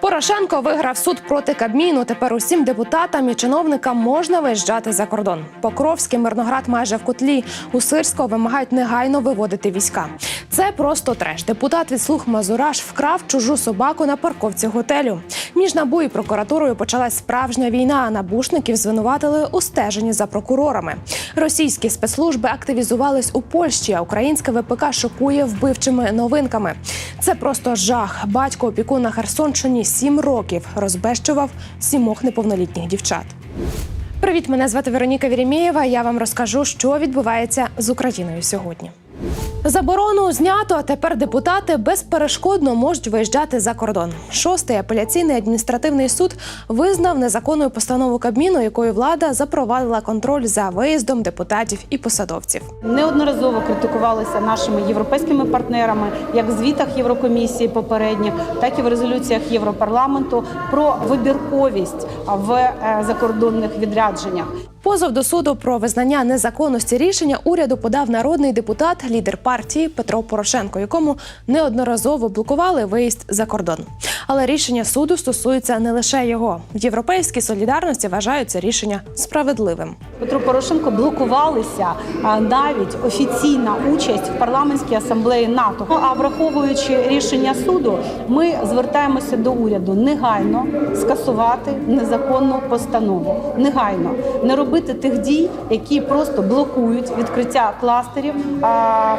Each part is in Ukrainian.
Порошенко виграв суд проти Кабміну. Тепер усім депутатам і чиновникам можна виїжджати за кордон. Покровський Мирноград майже в котлі. У Сирського вимагають негайно виводити війська. Це просто треш. Депутат від слуг Мазураш вкрав чужу собаку на парковці готелю. Між НАБУ і прокуратурою почалась справжня війна. а Набушників звинуватили у стеженні за прокурорами. Російські спецслужби активізувались у Польщі, а українська ВПК шокує вбивчими новинками. Це просто жах. Батько опікун на Херсонщині сім років розбещував сімох неповнолітніх дівчат. Привіт, мене звати Вероніка Вірімєєва. Я вам розкажу, що відбувається з Україною сьогодні. Заборону знято, а тепер депутати безперешкодно можуть виїжджати за кордон. Шостий апеляційний адміністративний суд визнав незаконною постанову Кабміну, якою влада запровадила контроль за виїздом депутатів і посадовців. Неодноразово критикувалися нашими європейськими партнерами, як в звітах Єврокомісії попередніх, так і в резолюціях Європарламенту про вибірковість в е, закордонних відрядженнях. Позов до суду про визнання незаконності рішення уряду подав народний депутат, лідер партії Петро Порошенко, якому неодноразово блокували виїзд за кордон. Але рішення суду стосується не лише його. В європейській солідарності вважають це рішення справедливим. Петру Порошенко блокувалися навіть офіційна участь в парламентській асамблеї НАТО. А враховуючи рішення суду, ми звертаємося до уряду негайно скасувати незаконну постанову. Негайно не робити тих дій, які просто блокують відкриття кластерів,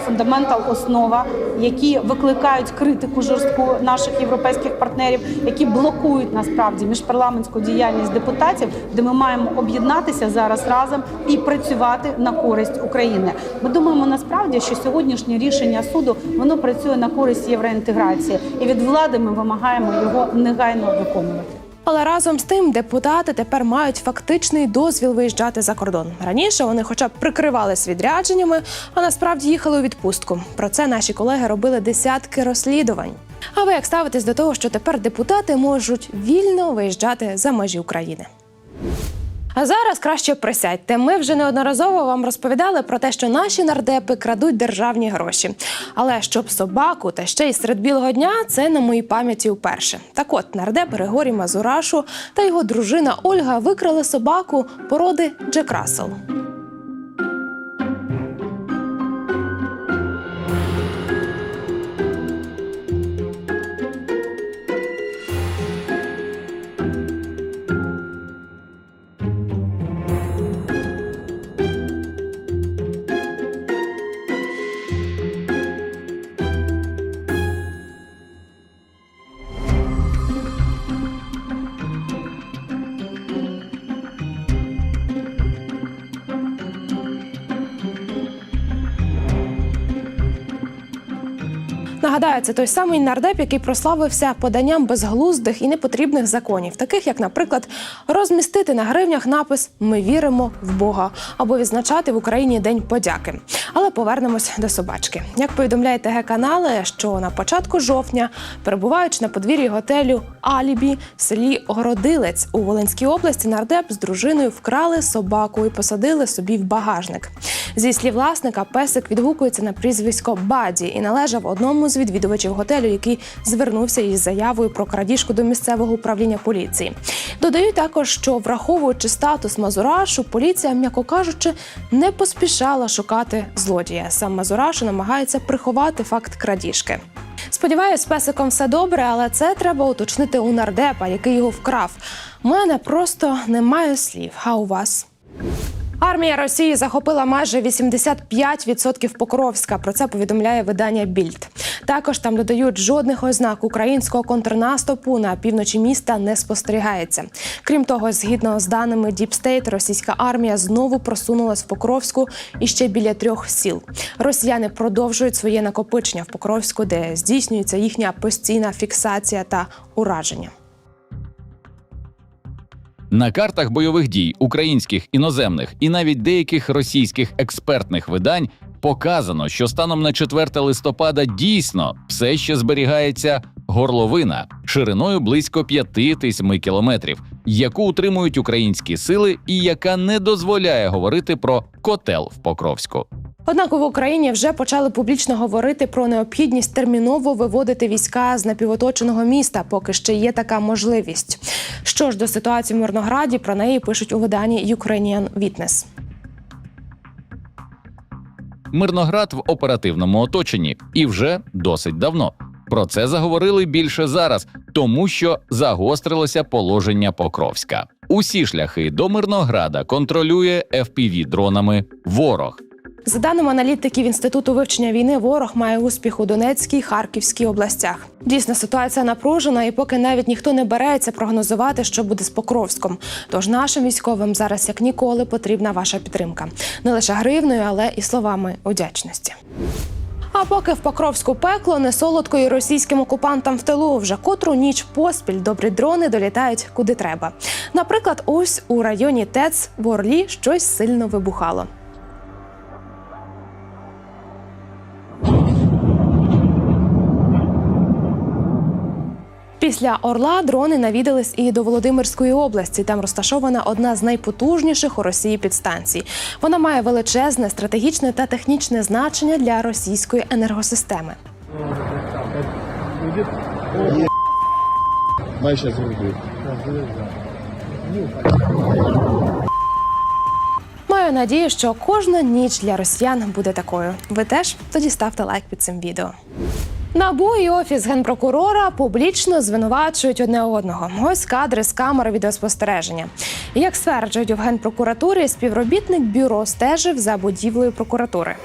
фундаментал основа, які викликають критику жорстку наших європейських партнерів, які блокують насправді міжпарламентську діяльність депутатів, де ми маємо об'єднатися зараз разом і працювати на користь України. Ми думаємо насправді, що сьогоднішнє рішення суду воно працює на користь євроінтеграції, і від влади ми вимагаємо його негайно виконувати. Але разом з тим депутати тепер мають фактичний дозвіл виїжджати за кордон. Раніше вони, хоча б прикривались відрядженнями, а насправді їхали у відпустку. Про це наші колеги робили десятки розслідувань. А ви як ставитесь до того, що тепер депутати можуть вільно виїжджати за межі України? А зараз краще присядьте. Ми вже неодноразово вам розповідали про те, що наші нардепи крадуть державні гроші. Але щоб собаку та ще й серед білого дня, це на моїй пам'яті вперше. Так от нардеп Григорій Мазурашу та його дружина Ольга викрали собаку породи Джек Рассел. Нагадаю, це той самий нардеп, який прославився поданням безглуздих і непотрібних законів, таких як, наприклад, розмістити на гривнях напис Ми віримо в Бога або відзначати в Україні День подяки. Але повернемось до собачки. Як повідомляє ТГ канали, що на початку жовтня, перебуваючи на подвір'ї готелю Алібі в селі Городилець у Волинській області, нардеп з дружиною вкрали собаку і посадили собі в багажник. Зі слів власника, песик відгукується на прізвисько Баді і належав одному з відвідувачів готелю, який звернувся із заявою про крадіжку до місцевого управління поліції. Додають також, що враховуючи статус Мазурашу, поліція, м'яко кажучи, не поспішала шукати злодія. Сам Мазурашу намагається приховати факт крадіжки. Сподіваюсь, з песиком все добре, але це треба уточнити у нардепа, який його вкрав. У мене просто немає слів. А у вас? Армія Росії захопила майже 85% Покровська. Про це повідомляє видання Більд. Також там додають жодних ознак українського контрнаступу на півночі міста не спостерігається. Крім того, згідно з даними State, російська армія знову просунулась в Покровську і ще біля трьох сіл. Росіяни продовжують своє накопичення в Покровську, де здійснюється їхня постійна фіксація та ураження. На картах бойових дій українських іноземних і навіть деяких російських експертних видань показано, що станом на 4 листопада дійсно все ще зберігається горловина шириною близько 5-7 кілометрів, яку утримують українські сили, і яка не дозволяє говорити про котел в Покровську. Однак в Україні вже почали публічно говорити про необхідність терміново виводити війська з напівоточеного міста, поки ще є така можливість. Що ж до ситуації в Мирнограді, про неї пишуть у виданні Ukrainian Witness. Мирноград в оперативному оточенні і вже досить давно. Про це заговорили більше зараз, тому що загострилося положення Покровська. Усі шляхи до Мирнограда контролює fpv дронами ворог. За даними аналітиків інституту вивчення війни, ворог має успіх у Донецькій Харківській областях. Дійсно, ситуація напружена, і поки навіть ніхто не береться прогнозувати, що буде з Покровськом. Тож нашим військовим зараз як ніколи потрібна ваша підтримка не лише гривною, але і словами удячності. А поки в Покровську пекло не солодко і російським окупантам в тилу вже котру ніч поспіль добрі дрони долітають куди треба. Наприклад, ось у районі ТЕЦ в Орлі щось сильно вибухало. Після Орла дрони навідались і до Володимирської області. Там розташована одна з найпотужніших у Росії підстанцій. Вона має величезне стратегічне та технічне значення для російської енергосистеми. Маю надію, що кожна ніч для росіян буде такою. Ви теж тоді ставте лайк під цим відео. Набу і офіс генпрокурора публічно звинувачують одне одного. Ось кадри з камери відеоспостереження. Як стверджують в генпрокуратурі, співробітник бюро стежив за будівлею прокуратури.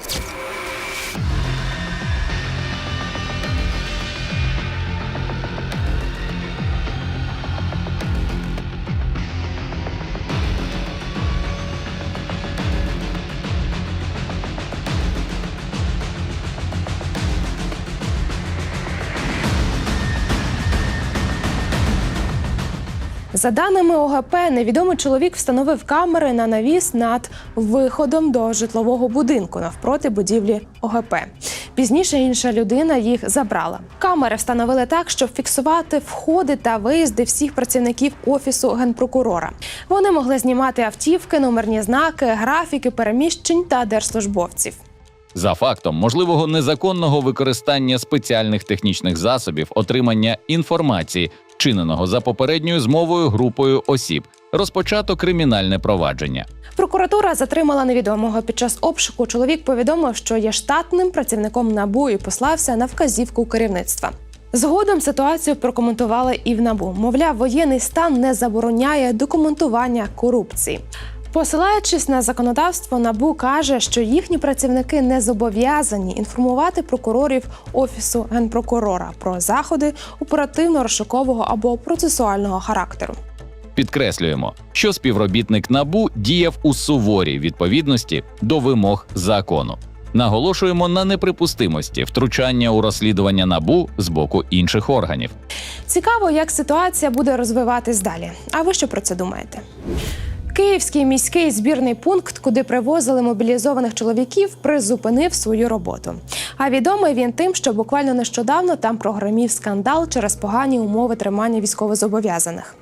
За даними ОГП, невідомий чоловік встановив камери на навіс над виходом до житлового будинку навпроти будівлі ОГП. Пізніше інша людина їх забрала. Камери встановили так, щоб фіксувати входи та виїзди всіх працівників офісу генпрокурора. Вони могли знімати автівки, номерні знаки, графіки переміщень та держслужбовців. За фактом можливого незаконного використання спеціальних технічних засобів отримання інформації, вчиненого за попередньою змовою групою осіб, розпочато кримінальне провадження. Прокуратура затримала невідомого. Під час обшуку чоловік повідомив, що є штатним працівником НАБУ і послався на вказівку керівництва. Згодом ситуацію прокоментували і в НАБУ. Мовляв, воєнний стан не забороняє документування корупції. Посилаючись на законодавство, НАБУ каже, що їхні працівники не зобов'язані інформувати прокурорів офісу генпрокурора про заходи оперативно-розшукового або процесуального характеру. Підкреслюємо, що співробітник набу діяв у суворій відповідності до вимог закону. Наголошуємо на неприпустимості втручання у розслідування набу з боку інших органів. Цікаво, як ситуація буде розвиватись далі. А ви що про це думаєте? Київський міський збірний пункт, куди привозили мобілізованих чоловіків, призупинив свою роботу. А відомий він тим, що буквально нещодавно там прогремів скандал через погані умови тримання військовозобов'язаних.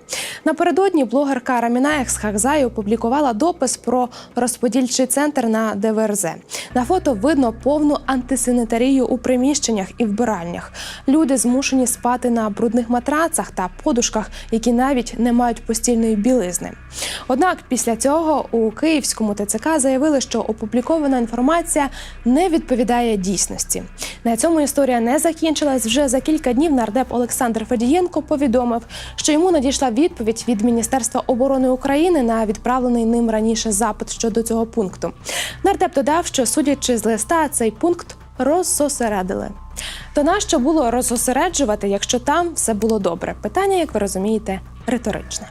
Напередодні блогерка Раміна Ексхакзай опублікувала допис про розподільчий центр на ДВРЗ. На фото видно повну антисанітарію у приміщеннях і вбиральнях. Люди змушені спати на брудних матрацах та подушках, які навіть не мають постільної білизни. Однак після цього у Київському ТЦК заявили, що опублікована інформація не відповідає дійсності. На цьому історія не закінчилась. Вже за кілька днів нардеп Олександр Федієнко повідомив, що йому надійшла відповідь від Міністерства оборони України на відправлений ним раніше запит щодо цього пункту. Нардеп додав, що судячи з листа, цей пункт розсосередили. То нащо було розсосереджувати, якщо там все було добре? Питання, як ви розумієте, риторичне.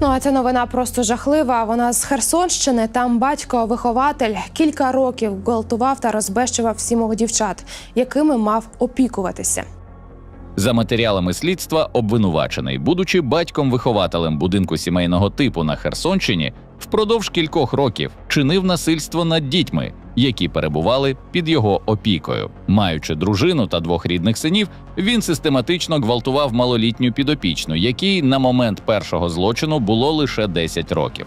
Ну а ця новина просто жахлива. Вона з Херсонщини. Там батько-вихователь кілька років гвалтував та розбещував сімох дівчат, якими мав опікуватися. За матеріалами слідства, обвинувачений, будучи батьком-вихователем будинку сімейного типу на Херсонщині, впродовж кількох років чинив насильство над дітьми, які перебували під його опікою. Маючи дружину та двох рідних синів, він систематично гвалтував малолітню підопічну, якій на момент першого злочину було лише 10 років.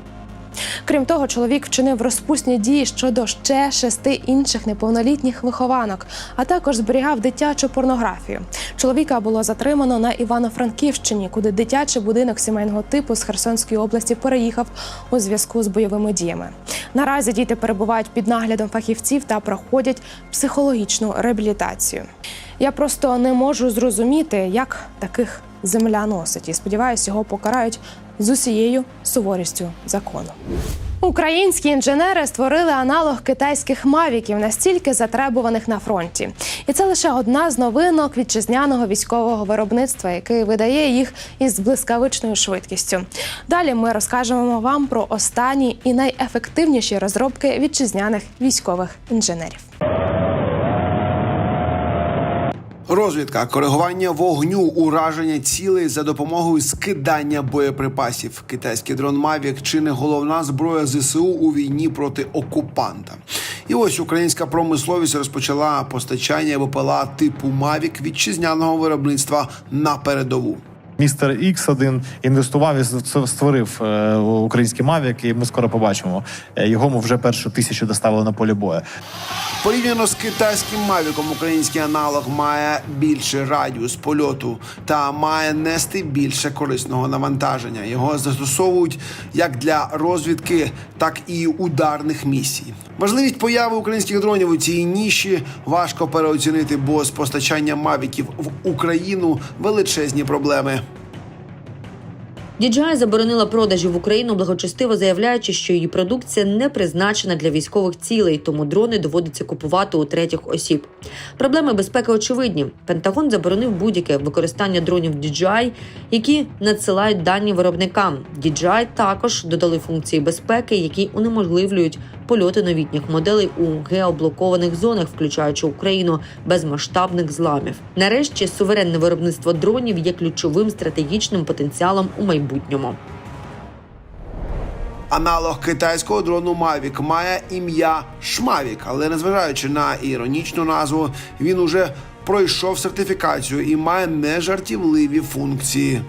Крім того, чоловік вчинив розпусні дії щодо ще шести інших неповнолітніх вихованок, а також зберігав дитячу порнографію. Чоловіка було затримано на Івано-Франківщині, куди дитячий будинок сімейного типу з Херсонської області переїхав у зв'язку з бойовими діями. Наразі діти перебувають під наглядом фахівців та проходять психологічну реабілітацію. Я просто не можу зрозуміти, як таких земля носить, і сподіваюся, його покарають з усією суворістю закону. Українські інженери створили аналог китайських мавіків, настільки затребуваних на фронті, і це лише одна з новинок вітчизняного військового виробництва, який видає їх із блискавичною швидкістю. Далі ми розкажемо вам про останні і найефективніші розробки вітчизняних військових інженерів. Розвідка, коригування вогню, ураження цілей за допомогою скидання боєприпасів. Китайський дрон Мавік чи не головна зброя ЗСУ у війні проти окупанта. І ось українська промисловість розпочала постачання БПЛА типу Мавік вітчизняного виробництва на передову. Містер Ікс один інвестував і ст- створив е, український Мавік, і ми скоро побачимо. Е, Його ми вже першу тисячу доставили на полі бою. Порівняно з китайським мавіком, український аналог має більший радіус польоту та має нести більше корисного навантаження. Його застосовують як для розвідки, так і ударних місій. Важливість появи українських дронів у цій ніші важко переоцінити, бо з постачанням мавіків в Україну величезні проблеми. DJI заборонила продажі в Україну, благочестиво заявляючи, що її продукція не призначена для військових цілей, тому дрони доводиться купувати у третіх осіб. Проблеми безпеки очевидні. Пентагон заборонив будь-яке використання дронів DJI, які надсилають дані виробникам. DJI також додали функції безпеки, які унеможливлюють польоти новітніх моделей у геоблокованих зонах, включаючи Україну, без масштабних зламів. Нарешті суверенне виробництво дронів є ключовим стратегічним потенціалом у майбутньому. Аналог китайського дрону Mavic має ім'я Шмавік, але незважаючи на іронічну назву, він уже пройшов сертифікацію і має нежартівливі функції.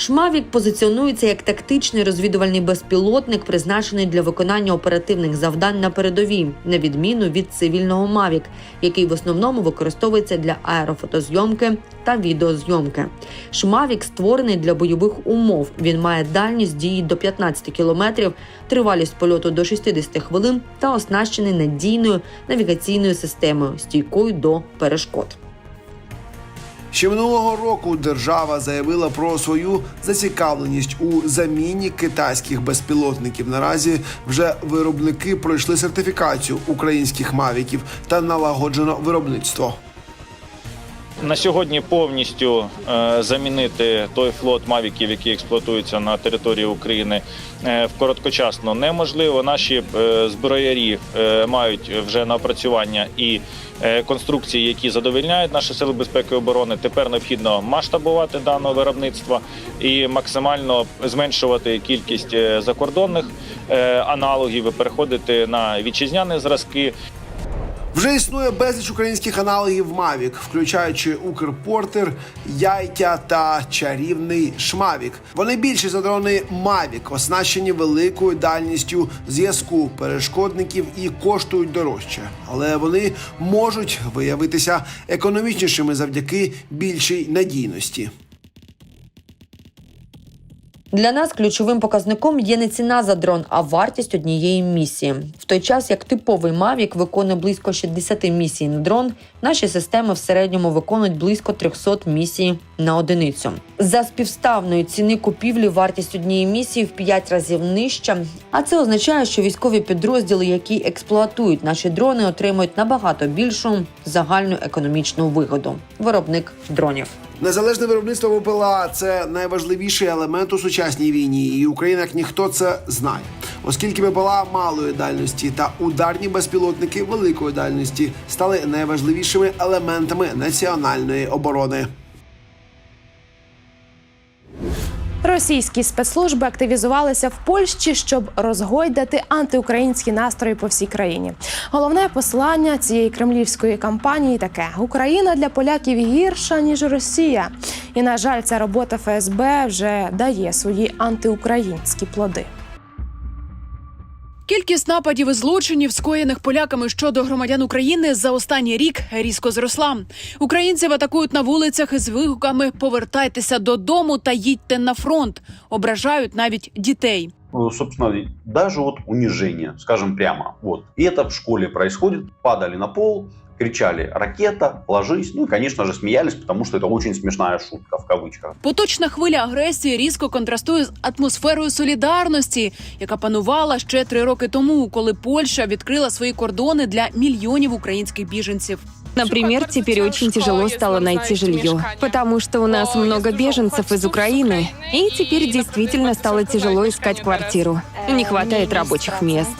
Шмавік позиціонується як тактичний розвідувальний безпілотник, призначений для виконання оперативних завдань на передовій, на відміну від цивільного Мавік, який в основному використовується для аерофотозйомки та відеозйомки. Шмавік створений для бойових умов. Він має дальність дії до 15 кілометрів, тривалість польоту до 60 хвилин та оснащений надійною навігаційною системою, стійкою до перешкод. Ще минулого року держава заявила про свою зацікавленість у заміні китайських безпілотників. Наразі вже виробники пройшли сертифікацію українських мавіків та налагоджено виробництво. На сьогодні повністю е, замінити той флот мавіків, які експлуатуються на території України, е, в короткочасно неможливо. Наші е, зброярі мають вже напрацювання і е, конструкції, які задовольняють наші сили безпеки і оборони. Тепер необхідно масштабувати дане виробництво і максимально зменшувати кількість закордонних аналогів і переходити на вітчизняні зразки. Вже існує безліч українських аналогів Mavic, включаючи Укрпортер, Яйтя та чарівний Шмавік. Вони більші за дрони Mavic, оснащені великою дальністю зв'язку перешкодників і коштують дорожче, але вони можуть виявитися економічнішими завдяки більшій надійності. Для нас ключовим показником є не ціна за дрон, а вартість однієї місії. В той час як типовий Mavic виконує близько 60 місій на дрон, наші системи в середньому виконують близько 300 місій на одиницю. За співставної ціни купівлі вартість однієї місії в 5 разів нижча. А це означає, що військові підрозділи, які експлуатують наші дрони, отримують набагато більшу загальну економічну вигоду. Виробник дронів. Незалежне виробництво БПЛА – це найважливіший елемент у сучасній війні, і Україна як ніхто це знає. Оскільки БПЛА малої дальності та ударні безпілотники великої дальності стали найважливішими елементами національної оборони. Російські спецслужби активізувалися в Польщі, щоб розгойдати антиукраїнські настрої по всій країні. Головне послання цієї кремлівської кампанії таке: Україна для поляків гірша ніж Росія. І на жаль, ця робота ФСБ вже дає свої антиукраїнські плоди. Кількість нападів і злочинів, скоєних поляками щодо громадян України, за останній рік різко зросла. Українців атакують на вулицях із вигуками Повертайтеся додому та їдьте на фронт. Ображають навіть дітей. Ну, собственно, даже вот унижение, скажем прямо. Вот. И это в школе происходит. Падали на пол, кричали «ракета», «ложись». Ну и, конечно же, смеялись, потому что это очень смешная шутка в кавычках. Поточна хвиля агресії різко контрастує з атмосферою солідарності, яка панувала ще три роки тому, коли Польща відкрила свої кордони для мільйонів українських біженців. Например, теперь очень тяжело стало найти жилье, потому что у нас много беженцев из Украины, и теперь действительно стало тяжело искать квартиру. Не хватает рабочих мест.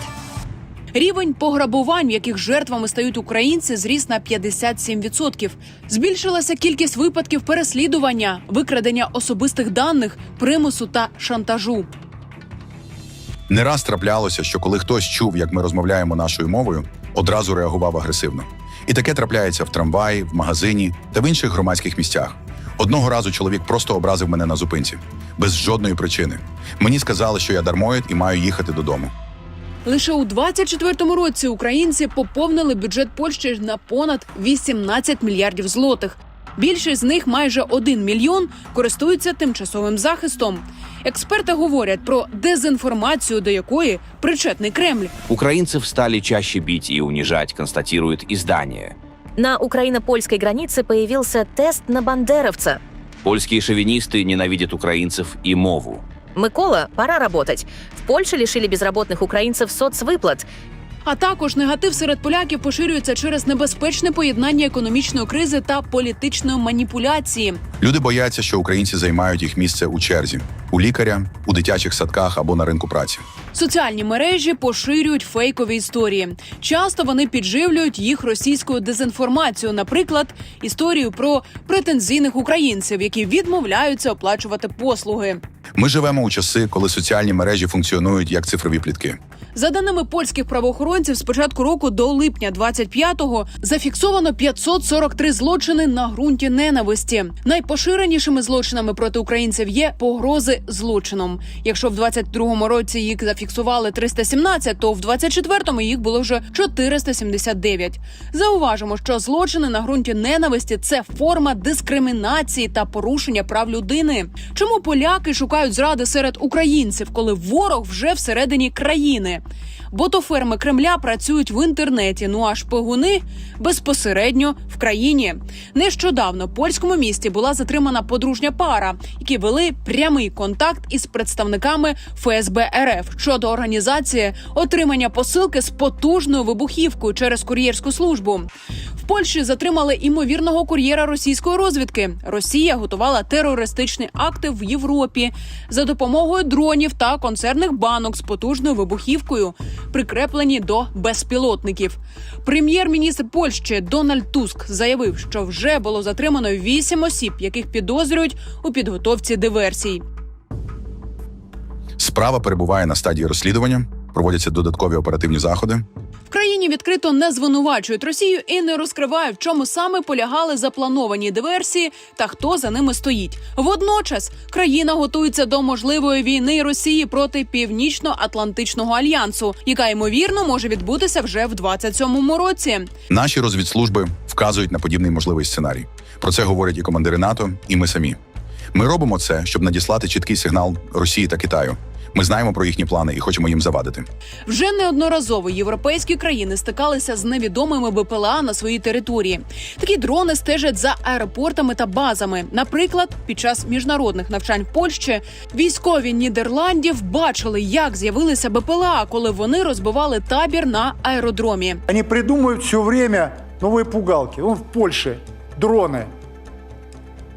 Рівень пограбувань, в яких жертвами стають українці, зріс на 57%. Збільшилася кількість випадків переслідування, викрадення особистих даних, примусу та шантажу. Не раз траплялося, що коли хтось чув, як ми розмовляємо нашою мовою, одразу реагував агресивно. І таке трапляється в трамваї, в магазині та в інших громадських місцях. Одного разу чоловік просто образив мене на зупинці без жодної причини. Мені сказали, що я дармоїд і маю їхати додому. Лише у 24-му році українці поповнили бюджет Польщі на понад 18 мільярдів злотих. Більшість з них, майже 1 мільйон, користуються тимчасовим захистом. Експерти говорять про дезінформацію, до якої причетний Кремль. Украинцев стали чаще бить и унижать, констатирует издание. На украино-польской границе появился тест на бандеровца. Польские шовинисты ненавидят украинцев и мову. Микола, пора работать. В Польше лишили безработных украинцев соцвыплат. А також негатив серед поляків поширюється через небезпечне поєднання економічної кризи та політичної маніпуляції. Люди бояться, що українці займають їх місце у черзі у лікаря, у дитячих садках або на ринку праці. Соціальні мережі поширюють фейкові історії. Часто вони підживлюють їх російською дезінформацією, наприклад, історію про претензійних українців, які відмовляються оплачувати послуги. Ми живемо у часи, коли соціальні мережі функціонують як цифрові плітки. За даними польських правоохоронців, з початку року до липня 25-го зафіксовано 543 злочини на ґрунті ненависті. Найпоширенішими злочинами проти українців є погрози злочином. Якщо в 22-му році їх зафіксували 317, то в 24-му їх було вже 479. Зауважимо, що злочини на ґрунті ненависті це форма дискримінації та порушення прав людини. Чому поляки шукають зради серед українців, коли ворог вже всередині країни? Бо то ферми Кремля працюють в інтернеті. Ну а шпигуни безпосередньо в країні. Нещодавно в польському місті була затримана подружня пара, які вели прямий контакт із представниками ФСБ РФ щодо організації отримання посилки з потужною вибухівкою через кур'єрську службу. В Польщі затримали імовірного кур'єра російської розвідки. Росія готувала терористичні акти в Європі за допомогою дронів та концерних банок з потужною вибухівкою, прикреплені до безпілотників. Прем'єр-міністр Польщі Дональд Туск заявив, що вже було затримано вісім осіб, яких підозрюють у підготовці диверсій. Справа перебуває на стадії розслідування, проводяться додаткові оперативні заходи. В країні відкрито не звинувачують Росію і не розкривають, в чому саме полягали заплановані диверсії та хто за ними стоїть. Водночас країна готується до можливої війни Росії проти Північно-Атлантичного альянсу, яка ймовірно може відбутися вже в 27-му році. Наші розвідслужби вказують на подібний можливий сценарій. Про це говорять і командири НАТО, і ми самі. Ми робимо це, щоб надіслати чіткий сигнал Росії та Китаю. Ми знаємо про їхні плани і хочемо їм завадити. Вже неодноразово європейські країни стикалися з невідомими БПЛА на своїй території. Такі дрони стежать за аеропортами та базами. Наприклад, під час міжнародних навчань в Польщі військові Нідерландів бачили, як з'явилися БПЛА, коли вони розбивали табір на аеродромі. Они придумывают все время новые пугалки. Вон в Польше дроны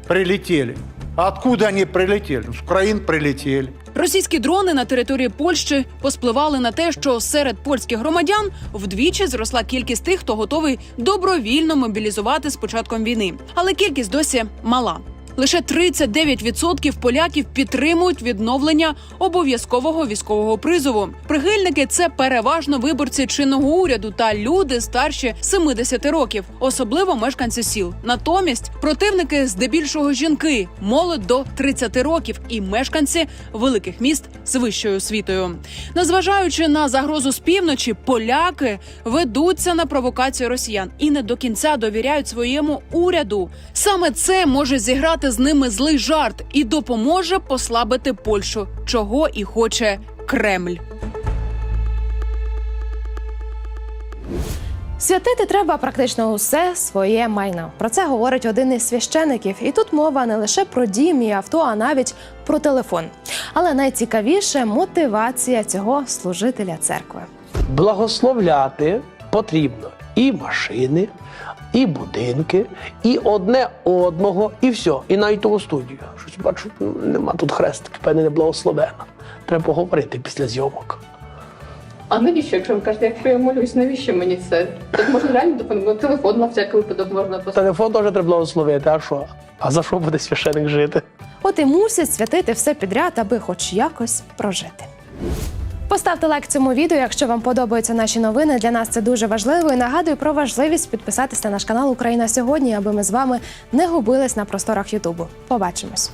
прилетели. Откуда они прилетели? С Украины прилетели. Російські дрони на території Польщі поспливали на те, що серед польських громадян вдвічі зросла кількість тих, хто готовий добровільно мобілізувати з початком війни. Але кількість досі мала. Лише 39% поляків підтримують відновлення обов'язкового військового призову. Прихильники це переважно виборці чинного уряду та люди старші 70 років, особливо мешканці сіл. Натомість противники здебільшого жінки, молодь до 30 років і мешканці великих міст з вищою освітою. Незважаючи на загрозу з півночі, поляки ведуться на провокацію росіян і не до кінця довіряють своєму уряду. Саме це може зіграти з ними злий жарт і допоможе послабити Польщу, чого і хоче Кремль. Святити треба практично усе своє майно. Про це говорить один із священиків. І тут мова не лише про дім і авто, а навіть про телефон. Але найцікавіше мотивація цього служителя церкви. Благословляти потрібно і машини, і будинки, і одне одного, і все. І навіть того студію. Щось бачу, ну, нема тут хрестики, певне не благословена. Треба поговорити після зйомок. А навіщо, якщо ви кажете, якщо я молюсь, навіщо мені це? Так можна реально допомогти телефон на всякий випадок можна поставити. Телефон теж треба благословити, а що? А за що буде священик жити? От і мусять святити все підряд, аби хоч якось прожити. Поставте лайк цьому відео, якщо вам подобаються наші новини. Для нас це дуже важливо. І нагадую про важливість підписатися на наш канал Україна сьогодні, аби ми з вами не губились на просторах Ютубу. Побачимось.